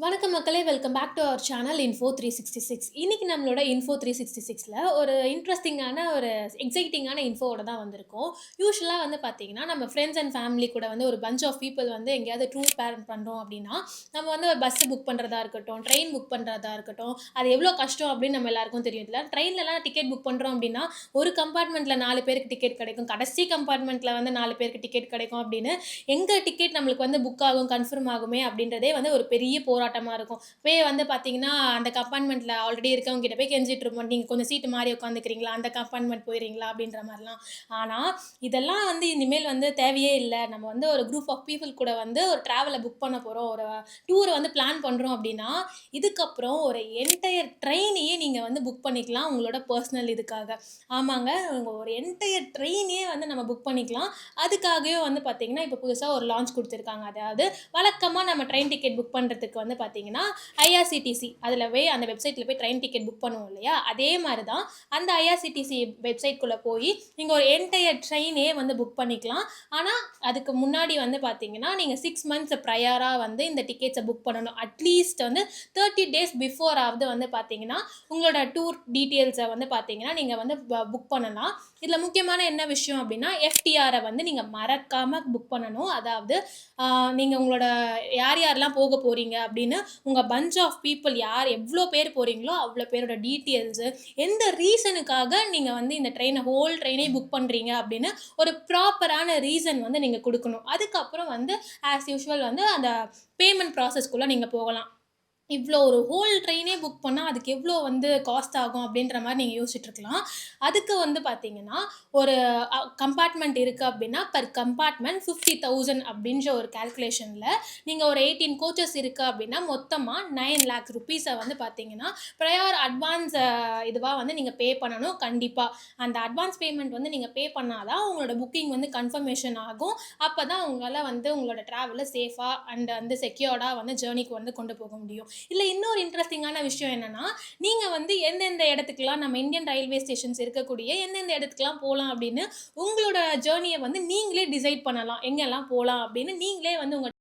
வணக்கம் மக்களே welcome back to our channel info three sixty six இன்றைக்கி நம்மளோட இன்ஃபோ த்ரீ சிக்ஸ்டி சிக்ஸில் ஒரு இன்ட்ரெஸ்டிங்கான ஒரு எக்ஸைட்டிங்கான இன்ஃபோவோட தான் வந்திருக்கோம். யூஸ்வலாக வந்து பார்த்தீங்கன்னா நம்ம ஃப்ரெண்ட்ஸ் அண்ட் ஃபேமிலி கூட வந்து ஒரு பஞ்ச் ஆஃப் பீப்புள் வந்து எங்கேயாவது டூர் பேரண்ட் பண்ணுறோம் அப்படின்னா நம்ம வந்து ஒரு பஸ்ஸு புக் பண்ணுறதா இருக்கட்டும் ட்ரெயின் புக் பண்ணுறதா இருக்கட்டும் அது எவ்வளோ கஷ்டம் அப்படின்னு நம்ம எல்லாருக்கும் தெரியும். இல்லை ட்ரெயின்லலாம் டிக்கெட் புக் பண்ணுறோம் அப்படின்னா ஒரு கம்பார்ட்மெண்ட்டில் நாலு பேருக்கு டிக்கெட் கிடைக்கும் கடைசி கம்பார்ட்மெண்ட்டில் வந்து நாலு பேருக்கு டிக்கெட் கிடைக்கும் அப்படின்னு எங்கே டிக்கெட் நம்மளுக்கு வந்து புக் ஆகும் கன்ஃபார்ம் ஆகுமே அப்படின்றதே வந்து ஒரு பெரிய போராட்டம் போராட்டமாக இருக்கும். போய் வந்து பார்த்தீங்கன்னா அந்த கம்பார்ட்மெண்ட்டில் ஆல்ரெடி இருக்கவங்க கிட்ட போய் கெஞ்சிட்டு இருப்போம். நீங்கள் கொஞ்சம் சீட்டு மாறி உட்காந்துக்கிறீங்களா? அந்த கம்பார்ட்மெண்ட் போயிடுறீங்களா அப்படின்ற மாதிரிலாம். ஆனால் இதெல்லாம் வந்து இனிமேல் வந்து தேவையே இல்லை. நம்ம வந்து ஒரு குரூப் ஆஃப் பீப்புள் கூட வந்து ஒரு ட்ராவலை புக் பண்ண போகிறோம் ஒரு டூரை வந்து பிளான் பண்ணுறோம் அப்படின்னா இதுக்கப்புறம் ஒரு என்டையர் ட்ரெயினையே நீங்கள் வந்து புக் பண்ணிக்கலாம் உங்களோட பர்சனல் இதுக்காக. ஆமாங்க ஒரு என்டையர் ட்ரெயினையே வந்து நம்ம புக் பண்ணிக்கலாம். அதுக்காகவே வந்து பார்த்தீங்கன்னா இப்போ புதுசாக ஒரு லான்ச் கொடுத்துருக்காங்க. அதாவது வழக்கமாக நம்ம ட்ரெயின் டிக்கெட் புக் பண்ணுறதுக்கு வந்து பார்த்தீங்கன்னா ஐஆர்சிடிசி அதில் போய் அந்த வெப்சைட்டில் போய் ட்ரெயின் டிக்கெட் புக் பண்ணுவோம் இல்லையா? அதே மாதிரி தான் அந்த ஐஆர்சிடிசி வெப்சைட்குள்ளே போய் நீங்கள் ஒரு என்டையர் ட்ரெயினே வந்து புக் பண்ணிக்கலாம். ஆனால் அதுக்கு முன்னாடி வந்து பார்த்தீங்கன்னா நீங்கள் சிக்ஸ் மந்த்ஸ் ப்ரையராக வந்து இந்த டிக்கெட்ஸை புக் பண்ணணும். அட்லீஸ்ட் வந்து தேர்ட்டி டேஸ் பிஃபோராவது வந்து பார்த்தீங்கன்னா உங்களோட டூர் டீட்டெயில்ஸை வந்து பார்த்தீங்கன்னா நீங்கள் வந்து புக் பண்ணலாம். இதில் முக்கியமான என்ன விஷயம் அப்படின்னா எஃப்டிஆரை வந்து நீங்கள் மறக்காமல் புக் பண்ணணும். அதாவது நீங்கள் உங்களோட யார் யாரெல்லாம் போக போகிறீங்க அப்படின்னு அப்படின்னு உங்கள் பஞ்ச் ஆஃப் பீப்புள் யார் எவ்வளோ பேர் போகிறீங்களோ அவ்வளோ பேரோட டீட்டெயில்ஸு எந்த ரீசனுக்காக நீங்கள் வந்து இந்த ட்ரெயினை ஹோல் ட்ரெயினே புக் பண்ணுறீங்க அப்படின்னு ஒரு ப்ராப்பரான ரீசன் வந்து நீங்கள் கொடுக்கணும். அதுக்கப்புறம் வந்து ஆஸ் யூஷுவல் வந்து அந்த பேமெண்ட் ப்ராசஸ்க்குள்ளே நீங்கள் போகலாம். இவ்வளோ ஒரு ஹோல் ட்ரெயினே புக் பண்ணால் அதுக்கு எவ்வளோ வந்து காஸ்ட் ஆகும் அப்படின்ற மாதிரி நீங்கள் யோசிச்சுட்ருக்கலாம் அதுக்கு வந்து பார்த்தீங்கன்னா ஒரு கம்பார்ட்மெண்ட் இருக்குது அப்படின்னா பர் கம்பார்ட்மெண்ட் ஃபிஃப்டி தௌசண்ட் அப்படின்ற ஒரு கேல்குலேஷனில் நீங்கள் ஒரு எயிட்டீன் கோச்சஸ் இருக்குது அப்படின்னா மொத்தமாக நைன் லேக் ருபீஸை வந்து பார்த்தீங்கன்னா ப்ரையார் அட்வான்ஸ் இதுவாக வந்து நீங்கள் பே பண்ணணும் கண்டிப்பாக அந்த அட்வான்ஸ் பேமெண்ட் வந்து நீங்கள் பே பண்ணால் தான் உங்களோட புக்கிங் வந்து கன்ஃபர்மேஷன் ஆகும். அப்போ தான் உங்களால் வந்து உங்களோட ட்ராவலை சேஃபாக அண்ட் வந்து செக்யூர்டாக வந்து ஜேர்னிக்கு வந்து கொண்டு போக முடியும். இல்லை இன்னொரு இன்ட்ரெஸ்டிங்கான விஷயம் என்னென்னா நீங்கள் வந்து எந்தெந்த இடத்துக்குலாம் நம்ம இந்தியன் ரயில்வே ஸ்டேஷன்ஸ் இருக்கக்கூடிய எந்தெந்த இடத்துக்குலாம் போகலாம் அப்படின்னு உங்களோட ஜேர்னியை வந்து நீங்களே டிசைட் பண்ணலாம். எங்கெல்லாம் போகலாம் அப்படின்னு நீங்களே வந்து உங்கள்